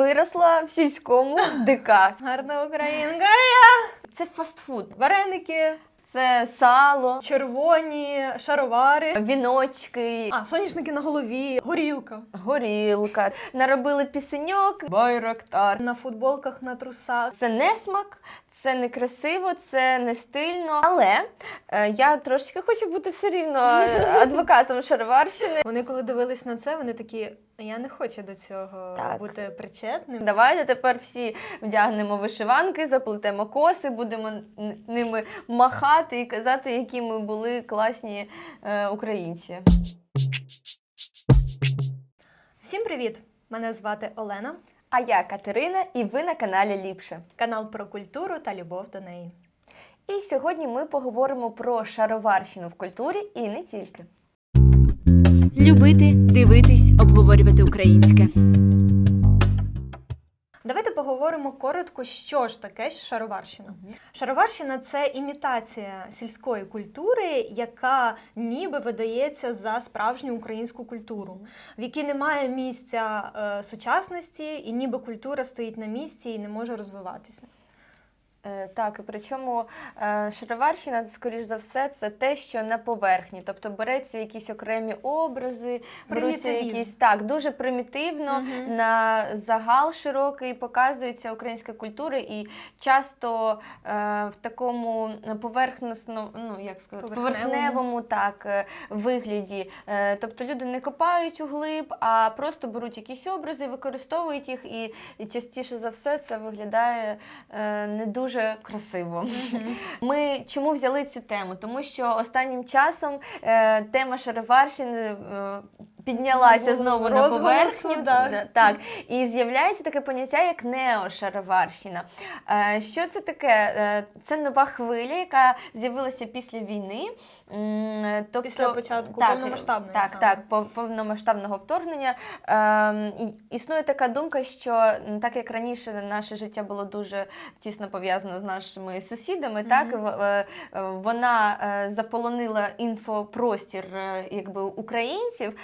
виросла в сільському ДК. Гарна українка. Це фастфуд, Вареники, це сало, червоні, шаровари. віночки, А, соняшники на голові, горілка. горілка. Наробили пісеньок, байрактар. На футболках, на трусах. Це не смак, це не красиво, це не стильно. Але е, я трошечки хочу бути все рівно адвокатом шароварщини. Вони коли дивились на це, вони такі. Я не хочу до цього Так. бути причетним. Давайте тепер всі вдягнемо вишиванки, заплетемо коси, будемо ними махати і казати, які ми були класні е, українці. Всім привіт! Мене звати Олена, А я Катерина, і ви на каналі Ліпше. канал про культуру та любов до неї. І сьогодні ми поговоримо про шароварщину в культурі і не тільки. Любити, дивитись, обговорювати українське. Поговоримо коротко, що ж таке шароварщина. Шароварщина це імітація сільської культури, яка ніби видається за справжню українську культуру, в якій немає місця е, сучасності, і ніби культура стоїть на місці і не може розвиватися. Е, Так, і причому е, шароварщина, скоріш за все, це те, що на поверхні. Тобто береться якісь окремі образи, беруться якісь так, дуже примітивно, Мгм. на загал широкий показується українська культура, і часто е, в такому поверхносно, ну як сказати, Поверхневому. поверхневому так, е, вигляді. Е, тобто люди не копають углиб, а просто беруть якісь образи, використовують їх, і, і частіше за все це виглядає е, не дуже красиво. Ми чому взяли цю тему? Тому що останнім часом е, тема шароварщини е, піднялася знову на поверхню. да. Так, і з'являється таке поняття, як неошароварщина. Е, Що це таке? Е, Це нова хвиля, яка з'явилася після війни. Тобто, Після початку так, повномасштабної Так, саме. так, повномасштабного вторгнення. Ем, Існує така думка, що так як раніше наше життя було дуже тісно пов'язано з нашими сусідами, так в- е, е, вона е, заполонила інфопростір е, якби українців.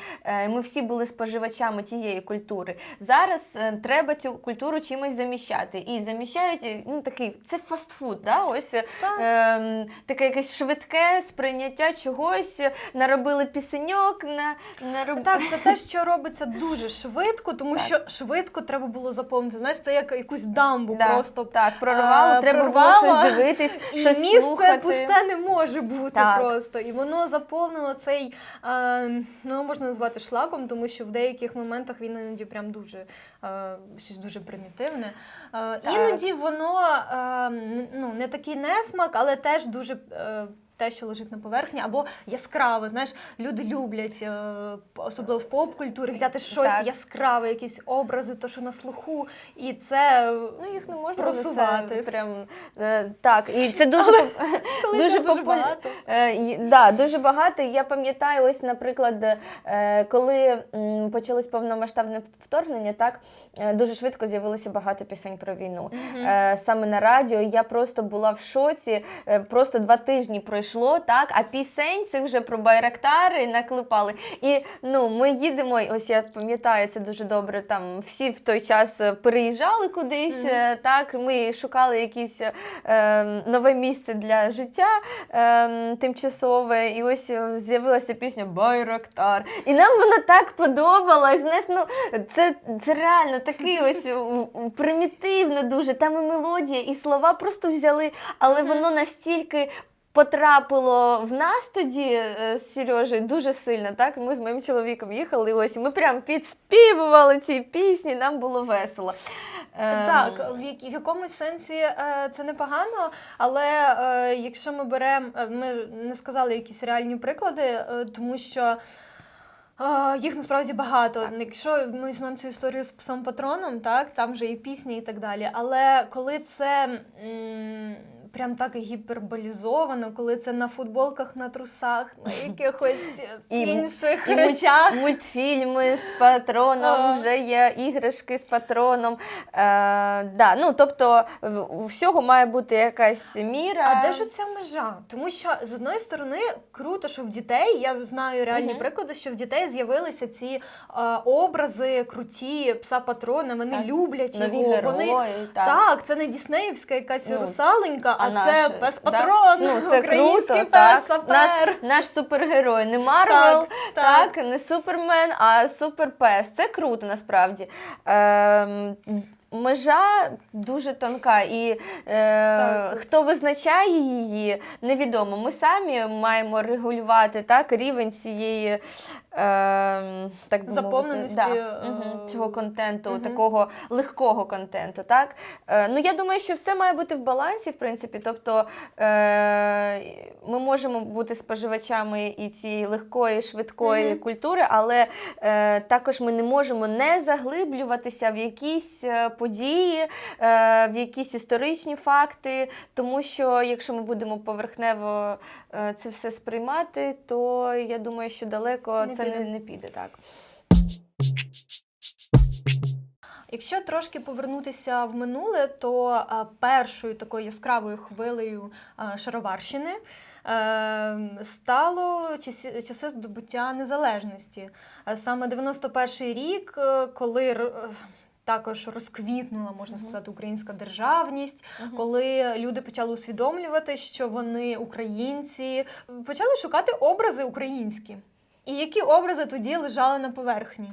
Е, Ми всі були споживачами тієї культури. Зараз е, треба цю культуру чимось заміщати. І заміщають е, ну такий це фастфуд. Да? Ось е, Так. ем, таке якесь швидке сприйняття чогось, наробили пісеньок, на, нароб... Так, це те, що робиться дуже швидко, тому Так. що швидко треба було заповнити. Знаєш, це як якусь дамбу Да, просто так, прорвало, е, треба прорвало, було щось дивитись, І щось місце слухати. пусте не може бути Так. просто. І воно заповнило цей, е, ну можна назвати шлаком, тому що в деяких моментах він іноді прям дуже е, щось дуже примітивне. Е, іноді воно е, ну, не такий несмак, але теж дуже. е, те, що лежить на поверхні, або яскраво. Знаєш, люди люблять, е, особливо в поп-культурі, взяти щось Так. яскраве, якісь образи, то що на слуху, і це Ну, їх не можна просувати. Це прям, е, так, і це дуже, коли дуже, це дуже популя- багато. Е, да, дуже багато. Я пам'ятаю, ось, наприклад, е, коли почалось повномасштабне вторгнення, так е, дуже швидко з'явилося багато пісень про війну. Е, Саме на радіо я просто була в шоці. е, Просто два тижні пройшло, так, а пісень цих вже про байрактари наклепали. І ну, ми їдемо, ось я пам'ятаю це дуже добре. Там всі в той час е, переїжджали кудись. е, Так, ми шукали якісь е, нове місце для життя е, тимчасове. І ось е, з'явилася пісня Байрактар. І нам вона так подобалась. Знаєш, ну це, це реально такий ось примітивно дуже. Там і мелодія, і слова просто взяли, але воно настільки. Потрапило в нас тоді е, з Сережею дуже сильно. Так, ми з моїм чоловіком їхали. і Ось ми прям підспівували ці пісні. Нам було весело. Ем, Так, в, якомусь сенсі е, це непогано, але е, якщо ми беремо, е, ми не сказали якісь реальні приклади, е, тому що. е, Їх насправді багато. Якщо ми візьмемо цю історію з псом патроном, так там вже і пісні, і так далі. Але коли це прям так гіперболізовано, коли це на футболках, на трусах, на якихось інших І муль- речах. мультфільми з патроном, А. вже є іграшки з патроном. Е, да, ну, тобто у всього має бути якась міра. А де ж ця межа? Тому що з одної сторони круто, що в дітей я знаю реальні приклади, що в дітей з'явилися ці е, образи круті, пса патрона. Вони Так. люблять Нові його. герої, Вони так. так, це не Діснеївська якась Ну, русаленька, а, наш, це пес патрон. Ну, це український круто, пес так. Наш, наш супергерой не Марвел, Так, так, не Супермен, а Суперпес. Це круто насправді. Ем, Межа дуже тонка, і е, хто визначає її, невідомо. Ми самі маємо регулювати так, рівень цієї так би Заповненості, мовити, да, е, цього контенту, мгм. такого легкого контенту. Так? Е, ну, я думаю, що все має бути в балансі, в принципі. Тобто е, ми можемо бути споживачами і цієї легкої, швидкої Мгм. культури, але е, також ми не можемо не заглиблюватися в якісь події, е, в якісь історичні факти, тому що якщо ми будемо поверхнево це все сприймати, то я думаю, що далеко Не це. Не, не піде так. Якщо трошки повернутися в минуле, то першою такою яскравою хвилею шароварщини е, стало часи, здобуття незалежності. Е, Саме 91-й рік, е, коли е, також розквітнула, можна сказати, українська державність, коли люди почали усвідомлювати, що вони українці, почали шукати образи українські. І які образи тоді лежали на поверхні?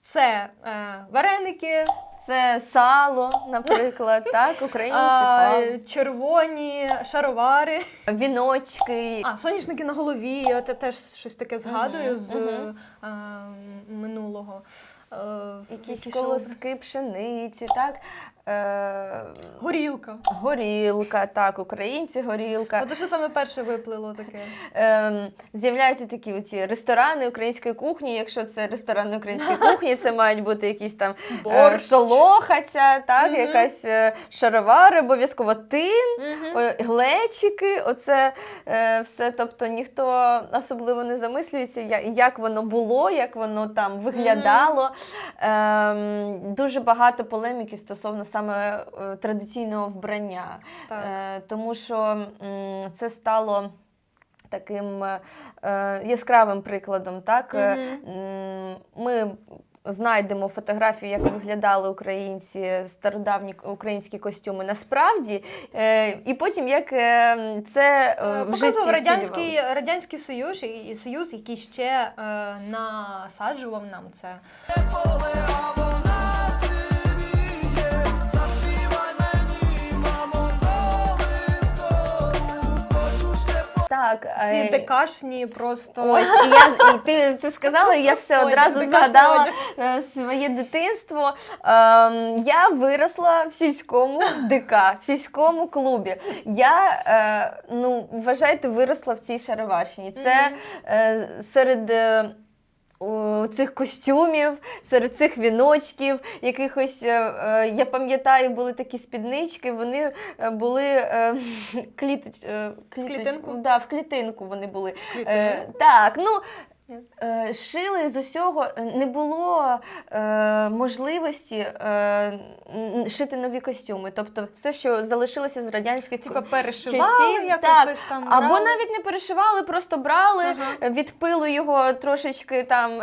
Це е, вареники, Це сало, наприклад, так, українці а, сало. червоні шаровари, Віночки. а соняшники на голові. Я те- теж щось таке згадую з мгм. е, минулого. Е, Якісь які ще колоски пшениці, так? Е, Горілка. горілка, так, українці, горілка. Ото що саме перше виплило таке. Ем, з'являються такі оці ресторани української кухні. Якщо це ресторани української кухні, це мають бути якісь там е, солохаця, так, Мгм. якась е, шаровари, обов'язково тин. Мгм. Ой, Глечики, оце е, все. Тобто ніхто особливо не замислюється, я- як воно було, як воно там виглядало. Ем, дуже багато полеміки стосовно саме е, традиційного вбрання. Так. Е, тому що це стало. Таким е, яскравим прикладом, так Мгм. ми знайдемо фотографії, як виглядали українці стародавні українські костюми насправді, е, і потім як е, це в Показував житті радянський, радянський Союз, і- і Союз, який ще е, насаджував нам це. Так, Ці е, декашні просто. Ось, і, я, і ти це сказала, і я все Ой, одразу згадала е, своє дитинство. Ем, я виросла в сільському ДК, в сільському клубі. Я, е, ну, вважайте, виросла в цій шароварщині. Це е, серед. Цих костюмів, серед цих віночків, якихось, е, е, я пам'ятаю, були такі спіднички, вони е, були кліточ, кліточ- клітинку? Да, в клітинку вони були. Клітинку? так, ну. Е, Шили з усього, е, не було е, можливості е, шити нові костюми. Тобто все, що залишилося з радянських Типа перешивали, часів, якось так. щось там. Або навіть не перешивали, просто брали, Ага. е, від пилу його трошечки там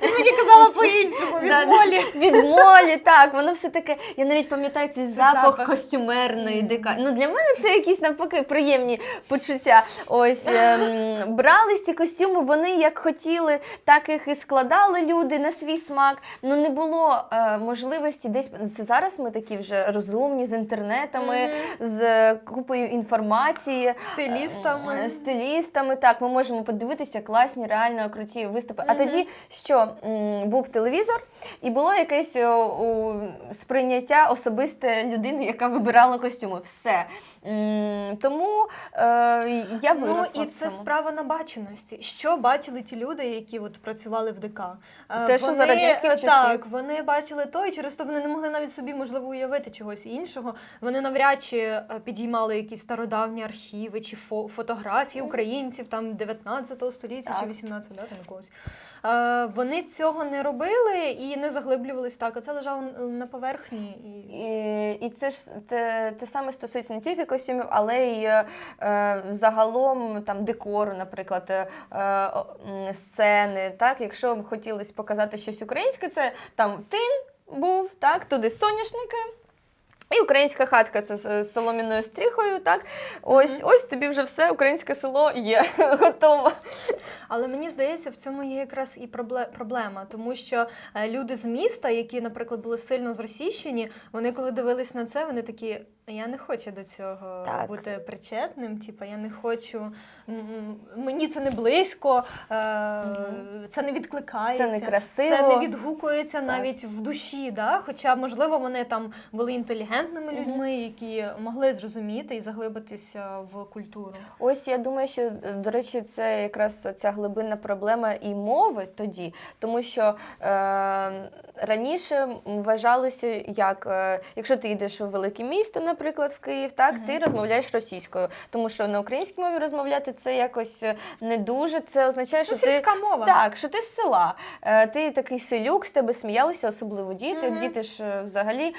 Ти мені казала по-іншому, від Да, молі. Від молі, так, воно все таке. Я навіть пам'ятаю цей запах, запах. костюмерної дика. Ну для мене це якісь навпаки приємні почуття. Ось ем, брали ці костюми, вони як хотіли, так їх і складали люди на свій смак. Ну не було е, можливості десь це зараз. Ми такі вже розумні з інтернетами, з купою інформації. Стилістами. Е, Стилістами, так, ми можемо подивитися класні, реально круті виступи. А тоді що м, був телевізор, і було якесь о, о, сприйняття особисте людини, яка вибирала костюми. Все. М, Тому е, я Ну і в це цьому. справа набаченості. Що бачили ті люди, які от працювали в ДК. Е, Те, що за радянських часів. Так, вони бачили то, і через то вони не могли навіть собі можливо уявити чогось іншого. Вони навряд чи е, підіймали якісь стародавні архіви чи фо- фотографії українців там 19 століття чи 18, да, там якогось. Е, вони цього не робили і не заглиблювались так, а це лежало на поверхні. І... І, це ж те, те саме стосується не тільки костюмів, але й е, загалом там декору, наприклад, е, е, сцени. Так, якщо б хотілося показати щось українське, це там тин був, так, туди соняшники. І українська хатка це з соломіною стріхою, так? Ось, ось тобі вже все, українське село є готово. Але мені здається, в цьому є якраз і проблема, тому що е, люди з міста, які, наприклад, були сильно зросійщені, вони коли дивились на це, вони такі. Я не хочу до цього Так. бути причетним. Типа, я не хочу, мені це не близько, е, це не відкликається, Це некрасиво. це не відгукується Так. навіть в душі. Да? Хоча, можливо, вони там були інтелігентними людьми, які могли зрозуміти і заглибитися в культуру. Ось я думаю, що до речі, це якраз ця глибинна проблема і мови тоді, тому що е, раніше вважалося, як е, якщо ти йдеш у велике місто, наприклад, в Київ, так ти розмовляєш російською, тому що на українській мові розмовляти це якось е, не дуже. Це означає, що Ну, ти мова. так, що ти з села. Е, ти такий селюк, з тебе сміялися, особливо діти. Мгм. Діти ж взагалі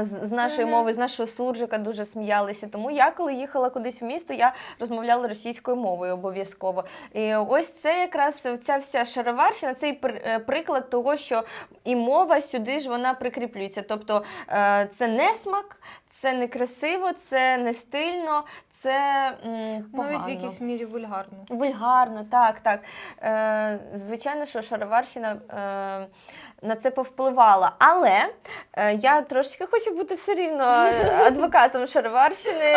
з, нашої Мгм. мови, з нашого суржика дуже сміялися. Тому я, коли їхала кудись в місто, я розмовляла російською мовою обов'язково. І ось це якраз ця вся шароварщина, цей пр- приклад того, що і мова сюди ж вона прикріплюється. Тобто е, це не смак, це не красиво, це не стильно, це м, погано. Навіть в якійсь мірі вульгарно. Вульгарно, так, так. Е, звичайно, що шароварщина е, на це повпливала. Але е, я трошечки хочу бути все рівно адвокатом шароварщини.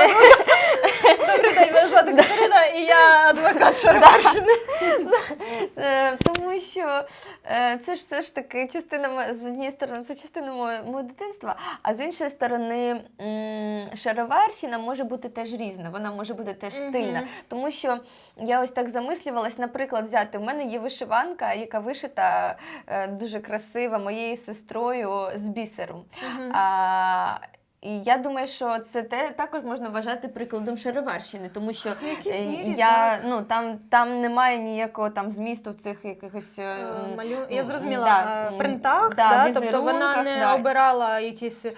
Добрий день, мене звати Катерина, і я адвокат Шарварщини. Е, тому що е, це ж все ж таки частина мо- з однієї сторони, це частина мого, мого дитинства, а з іншої сторони, м, шароварщина може бути теж різна, вона може бути теж стильна. Мгм. Тому що я ось так замислювалась, наприклад, взяти. У мене є вишиванка, яка вишита е, дуже красива моєю сестрою з бісеру. А, і я думаю, що це те також можна вважати прикладом шароварщини, тому що е, мірі, я так. ну там, там немає ніякого там змісту в цих якихось е, Е, Малю... Я зрозуміла, да, е, принтах, да, да, тобто вона не да. обирала якісь е,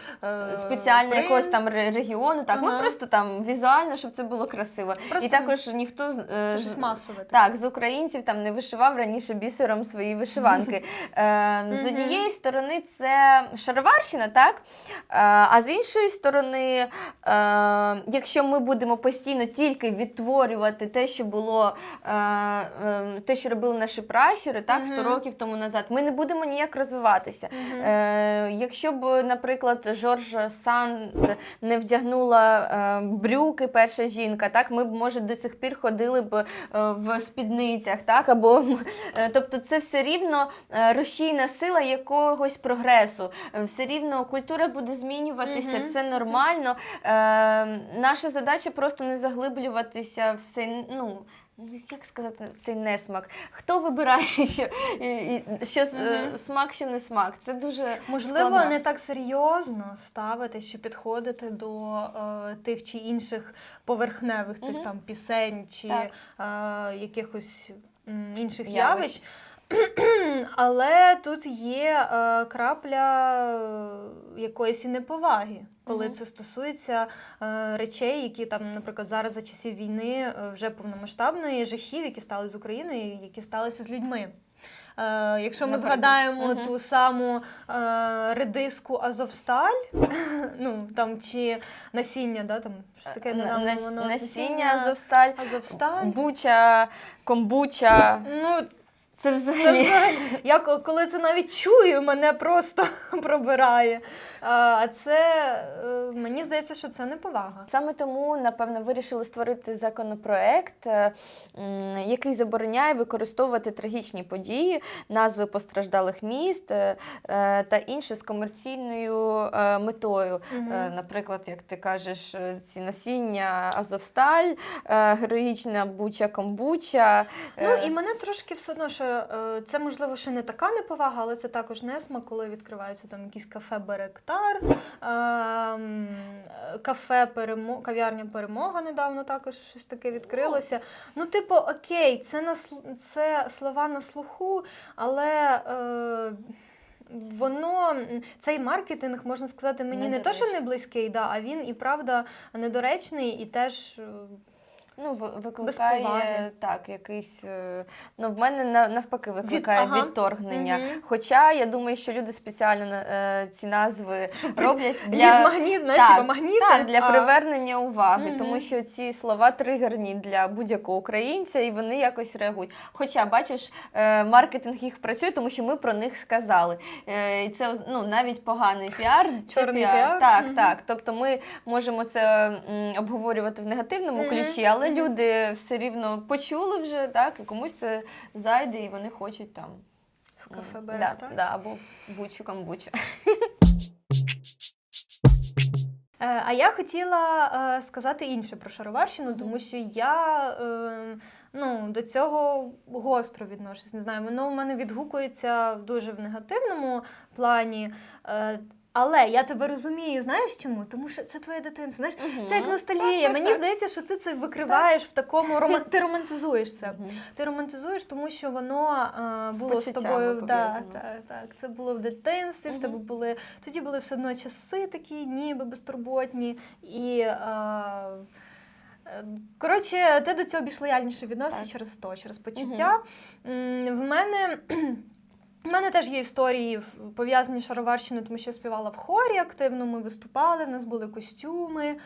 спеціально якогось там регіону. Так, Ага. ми просто там візуально, щоб це було красиво. Просто І також ніхто з- е, Це щось масове. таке. Так, з українців там не вишивав раніше бісером свої вишиванки. Е, з однієї сторони, це шароварщина, так? А з іншої сторони, е, якщо ми будемо постійно тільки відтворювати те, що було, е, е, те, що робили наші пращури, так, 100 років тому назад, ми не будемо ніяк розвиватися. Е, якщо б, наприклад, Жорж Санд не вдягнула е, брюки, перша жінка, так ми б може до сих пір ходили б в спідницях, так або е, тобто, це все рівно рушійна сила якогось прогресу. Все рівно культура буде змінюватися. Це нормально. Е, наша задача просто не заглиблюватися в цей, ну. Як сказати цей несмак? Хто вибирає, що, що е, смак, що не смак? Це дуже Можливо, складно. не так серйозно ставити чи підходити до е, тих чи інших поверхневих цих Мгм. там пісень чи е, якихось інших Явищ. явищ. Але тут є е, крапля е, якоїсь і неповаги, коли це стосується е, речей, які там, наприклад, зараз за часів війни е, вже повномасштабної жахів, які стали з Україною, які сталися з людьми. Е, якщо ми Наприклад. згадаємо Мгм. ту саму е, редиску Азовсталь, ну там чи насіння, да, там щось таке Е, На- недавно нас- воно насіння, Азовсталь, Азовсталь. буча, комбуча. Ну, Це Це взагалі. взагалі, я коли це навіть чую, мене просто пробирає. А це е, мені здається, що це неповага. Саме тому, напевно, вирішили створити законопроект, е, який забороняє використовувати трагічні події, назви постраждалих міст е, та інше з комерційною метою. Е, Наприклад, як ти кажеш, ці насіння Азовсталь, героїчна Буча Комбуча. Ну і мене трошки все одно, що це можливо ще не така неповага, але це також несмак, коли відкривається там якийсь кафе Беректар, ем, е, кафе Перемо... кав'ярня Перемога недавно також щось таке відкрилося. Ну, типу, окей, це на це слова на слуху, але. Е, Воно цей маркетинг можна сказати мені не то, що не близький, да, а він і правда недоречний, і теж е, Ну, викликає так, якийсь. е, Ну, в мене навпаки викликає ага. відторгнення. Мгм. Хоча я думаю, що люди спеціально е, ці назви роблять для... магніт, Так, магніти. так, для а- привернення уваги, Мгм. тому що ці слова тригерні для будь-якого українця, і вони якось реагують. Хоча, бачиш, е, маркетинг їх працює, тому що ми про них сказали. Е, І це ну, навіть поганий піар. це Чорний піар. Так, Мгм. так. Тобто ми можемо це обговорювати в негативному Мгм. ключі, але люди все рівно почули вже, так, і комусь це зайде, і вони хочуть там. В кафе м, Берег, да, так? да, або бучу камбучу. Е, А я хотіла е, сказати інше про шароварщину, тому що я е, ну, до цього гостро відношусь. Не знаю, воно в мене відгукується дуже в негативному плані. Але я тебе розумію, знаєш чому? Тому що це твоє дитинство. Знаєш, це як ностальгія. Мені здається, що ти це викриваєш в такому рома... ти романтизуєш це. Ти романтизуєш, тому що воно З було з почуттями тобою. Да, так, так. Це було в дитинстві, в тебе були тоді були все одно часи такі, ніби безтурботні. І е, коротше, ти до цього більш лояльніше відносишся Так. через то, через почуття. М, В мене. У мене теж є історії пов'язані з шароварщиною, тому що я співала в хорі активно, ми виступали, в нас були костюми. Е,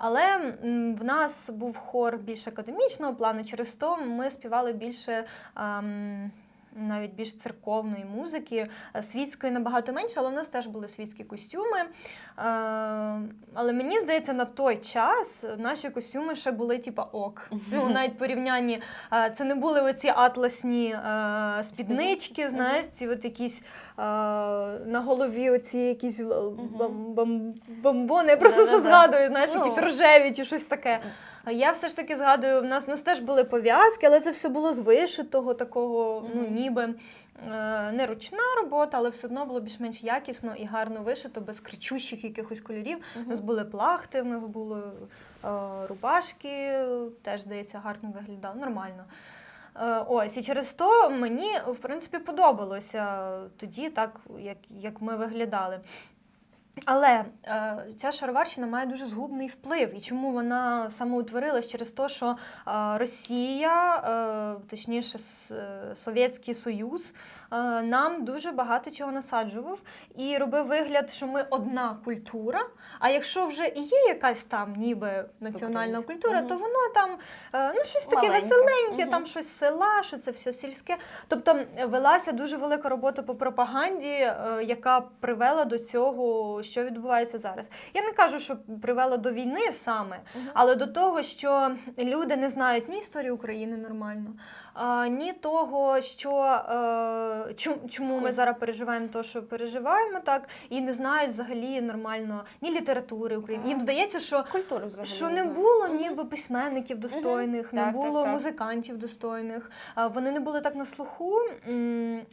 Але в нас був хор більш академічного плану, через то ми співали більше. Навіть більш церковної музики, Е, світської набагато менше, але в нас теж були світські костюми. Е, Але мені здається, на той час наші костюми ще були типа ок. Ну, навіть порівнянні е, це не були оці атласні спіднички, знаєш, ці от якісь на голові оці якісь бомбони. Я просто що згадую, знаєш, Ну. якісь рожеві чи щось таке. Я все ж таки згадую, в нас, в нас теж були пов'язки, але це все було з вишитого, такого, ну ніби е, не ручна робота, але все одно було більш-менш якісно і гарно вишито, без кричущих якихось кольорів. У нас були плахти, в нас були е, рубашки, теж, здається, гарно виглядали, нормально. Е, Ось, і через то мені, в принципі, подобалося тоді, так, як, як ми виглядали. Але е, ця шароварщина має дуже згубний вплив. І чому вона самоутворилась? Через те, що е, Росія, е, точніше, е, Совєтський Союз, е, нам дуже багато чого насаджував і робив вигляд, що ми одна культура. А якщо вже і є якась там ніби національна культура, Мгм. то воно там е, ну, щось таке Маленьке. веселеньке, Мгм. там щось села, що це все сільське. Тобто е, велася дуже велика робота по пропаганді, е, яка привела до цього, що відбувається зараз. Я не кажу, що привела до війни саме, але до того, що люди не знають ні історії України нормально, ні того, що е, чому, ми зараз переживаємо те, що переживаємо, так, і не знають взагалі нормально ні літератури України. Їм здається, що Культуру взагалі. що не було ніби письменників достойних, не Так, так, було так. музикантів достойних. Вони не були так на слуху,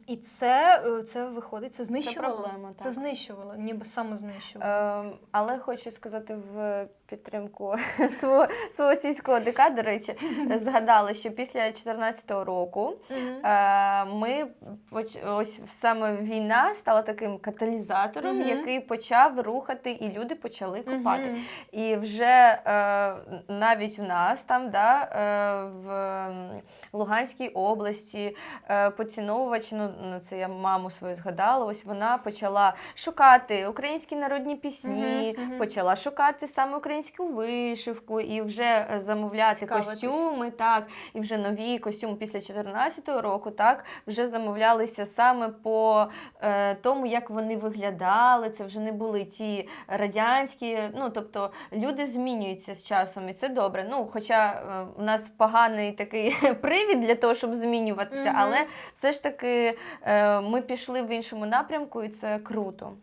і це, е, це виходить, це знищувало. проблема, Це знищувало, ніби самознищувало. Ем, але хочу сказати в підтримку свого, свого сільського ДК, до речі, згадали, що після 2014 року е, ми ось саме війна стала таким каталізатором, який почав рухати, і люди почали копати. І вже е, навіть у нас там, да, е, в Луганській області е, поціновувач, ну ну, це я маму свою згадала, ось вона почала шукати українські українські народні пісні, Мгм, мгм. почала шукати саме українську вишивку і вже е, замовляти костюми, так, і вже нові костюми після 2014 року, так, вже замовлялися саме по е, тому, як вони виглядали. Це вже не були ті радянські. Ну, тобто люди змінюються з часом, і це добре. Ну, хоча е, у нас поганий такий привід для того, щоб змінюватися, Мгм. але все ж таки е, ми пішли в іншому напрямку, і це круто.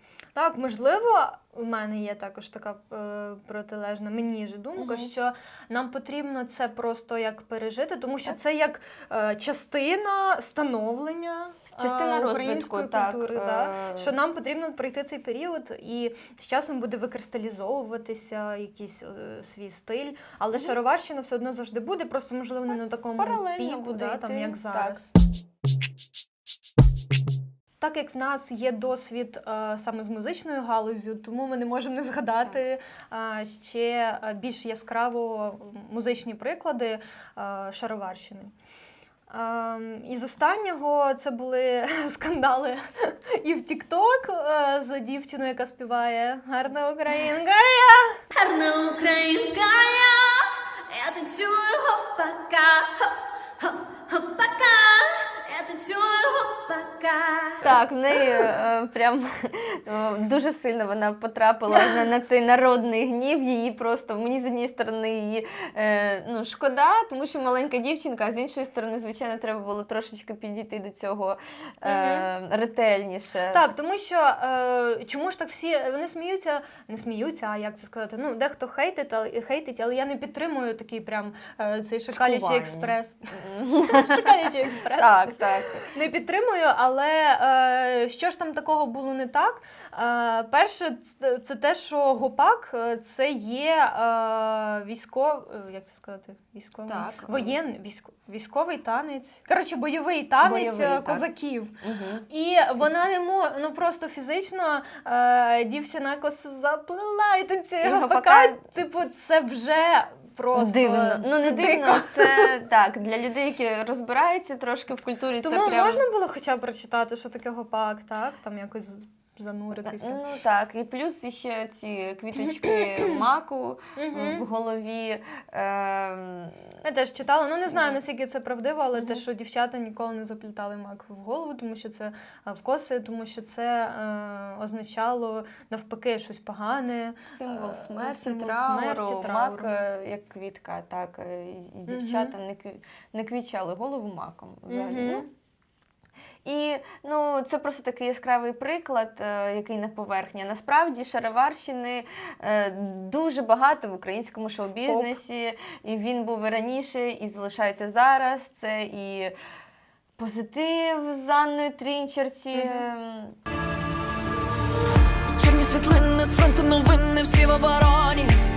Так, можливо, у мене є також така е, протилежна мені ж думка, Мгм. що нам потрібно це просто як пережити, тому що Так. це як е, частина становлення. е, Частина розвитку, української так, культури, е. да, що нам потрібно пройти цей період, і з часом буде викристалізовуватися якийсь е, свій стиль. Але шароварщина все одно завжди буде, просто можливо не на такому піку, да, там як зараз. Так як в нас є досвід е, саме з музичною галузю, тому ми не можемо не згадати е, ще е, більш яскраво музичні приклади шароварщини. Ем, із останнього це були скандали і в е, за дівчину, яка співає гарна українка. Гарна українка я, я танцюю гопака, гопака, танцюю гопака. Так, в неї е, прям е, дуже сильно вона потрапила на, на цей народний гнів. Її просто мені з однієї сторони її е, ну, шкода, тому що маленька дівчинка, а з іншої сторони, звичайно, треба було трошечки підійти до цього е, ретельніше. Так, тому що е, чому ж так всі вони сміються, не сміються, а як це сказати? Ну, дехто хейтить, але, хейтить, але я не підтримую такий прям е, цей Сховання. експрес. Шокалячий експрес. Так, так. Не підтримую, але е, що ж там такого було не так? Е, перше, це, це те, що гопак е, це є е, військов, е, як це сказати? Військовий Так. воєнний військо, військовий танець. Коротше, бойовий танець Бойовий, е, козаків. Угу. І вона не може, ну просто фізично е, дівчина якось заплила і танцює гопака- Типу, це вже просто Дивно. Ну не це дивно, дико. це так. Для людей, які розбираються трошки в культурі, Тому це прям... можна було хоча б прочитати, що таке гопак, так? Там якось зануритися. Ну так, і плюс ще ці квіточки маку в голові. Ем, Я теж читала, ну не знаю наскільки це правдиво, але те, що дівчата ніколи не заплітали мак в голову, тому що це е, в коси, тому що це е, означало навпаки щось погане. Символ Е, смерті, трауру, мак е, як квітка, так. е, І дівчата не, не квічали голову маком взагалі. І ну, це просто такий яскравий приклад, е, який на поверхні. Насправді шароварщини е, дуже багато в українському шоу-бізнесі, і він був і раніше, і залишається зараз. Це і позитив з Анною Трінчерці. ем, Чорні світлини з фронту новини всі в обороні.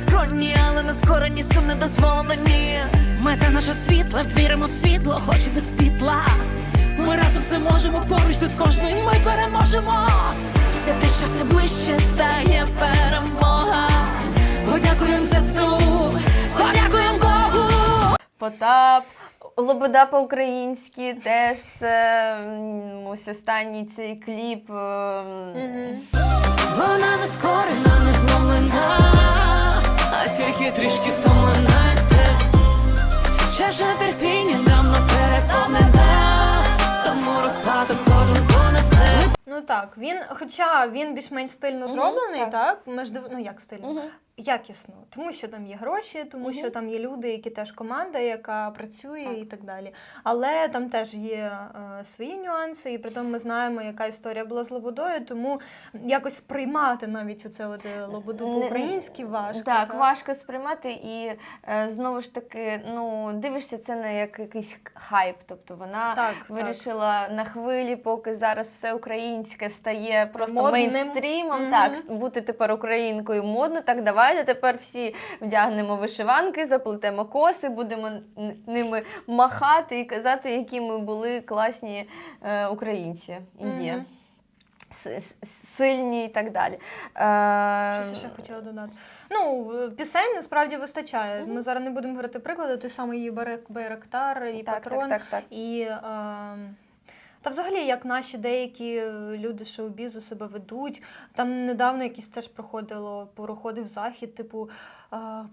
Скроні, але на скорені сум не дозволено ні. Мета наша світла, віримо в світло, хоч і без світла. Ми разом все можемо, поруч тут кожний ми переможемо. Це те, що все ближче стає перемога. Подякуємо ЗСУ, подякуємо Богу. Потап, Лобода по-українськи теж це ось останній цей кліп. ем, Вона не скорена, не зломлена, а тільки трішки втомлена. Це Чаша терпіння давно переповнена, тому розпадок кожен понесе. Ну так, він, хоча він більш-менш стильно зроблений, так. так, ми ж див... ну як стильно? Якісно, тому що там є гроші, тому що там є люди, які теж команда, яка працює і так далі. Але там теж є е, свої нюанси, і при тому ми знаємо, яка історія була з Лободою, тому якось сприймати навіть оце от е, Лободу по-українськи важко. Так, важко сприймати, і е, знову ж таки, ну дивишся це на як якийсь хайп. Тобто вона Так, вирішила на хвилі, поки зараз все українське стає просто Модним. мейнстрімом. Мгм. Так, бути тепер українкою модно. Так, давайте тепер всі вдягнемо вишиванки, заплетемо коси, будемо ними махати і казати, які ми були класні е, українці і є. Сильні і так далі. Е, Щось я ще хотіла додати. Ну, е, пісень насправді вистачає. Ми зараз не будемо говорити приклади, той самий Байрактар і так, Патрон. так, так, так. І е, та взагалі, як наші деякі е, люди шоу-бізу себе ведуть. Там недавно якийсь теж проходило, проходив захід, типу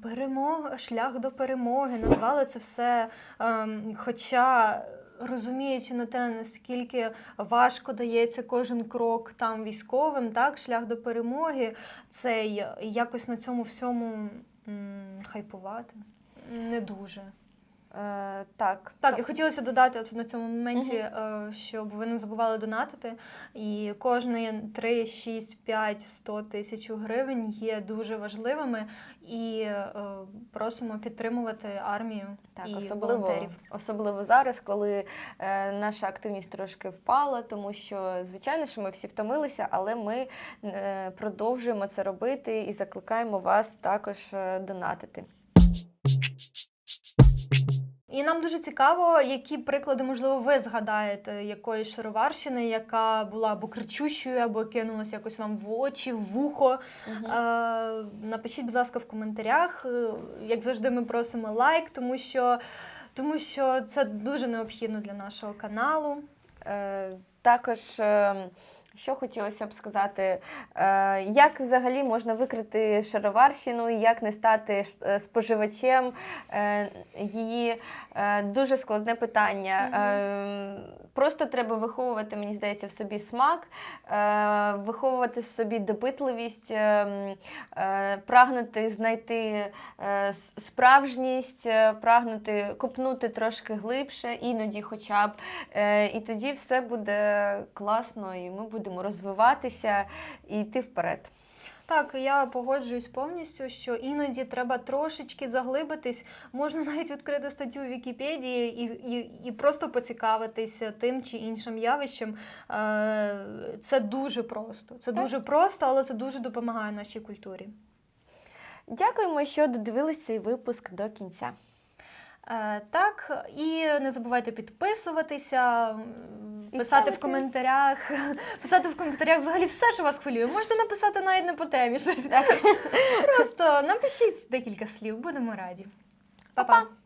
перемога, шлях до перемоги. Назвали це все. ем, хоча. Розуміючи на те, наскільки важко дається кожен крок там військовим, так, шлях до перемоги, це якось на цьому всьому хайпувати не дуже. Е, так. Так, і хотілося додати от на цьому моменті, е, щоб ви не забували донатити. І кожні 3, 6, 5, 100 тисяч гривень є дуже важливими. І е, просимо підтримувати армію Так, і особливо, волонтерів. особливо зараз, коли е, наша активність трошки впала, тому що, звичайно, що ми всі втомилися, але ми е, продовжуємо це робити і закликаємо вас також донатити. І нам дуже цікаво, які приклади, можливо, ви згадаєте якоїсь шароварщини, яка була або кричущою, або кинулась якось вам в очі, в вухо. Е, напишіть, будь ласка, в коментарях. Е, Як завжди, ми просимо лайк, тому що, тому що це дуже необхідно для нашого каналу. Е, Також, е, що хотілося б сказати, е, як взагалі можна викрити шароварщину, як не стати е, споживачем е, її дуже складне питання. Е, Просто треба виховувати, мені здається, в собі смак, е, виховувати в собі допитливість, е, м, е, прагнути знайти е, справжність, е, прагнути копнути трошки глибше, іноді хоча б. Е, І тоді все буде класно, і ми будемо розвиватися і йти вперед. Так, я погоджуюсь повністю, що іноді треба трошечки заглибитись. Можна навіть відкрити статтю в Вікіпедії і, і, і просто поцікавитися тим чи іншим явищем. Е, Це дуже просто. Це дуже просто, але це дуже допомагає нашій культурі. Дякуємо, що додивились цей випуск до кінця. Е, Так, і не забувайте підписуватися, писати в коментарях, писати в коментарях взагалі все, що вас хвилює. Можете написати навіть не по темі щось. Просто напишіть декілька слів, будемо раді. Па-па!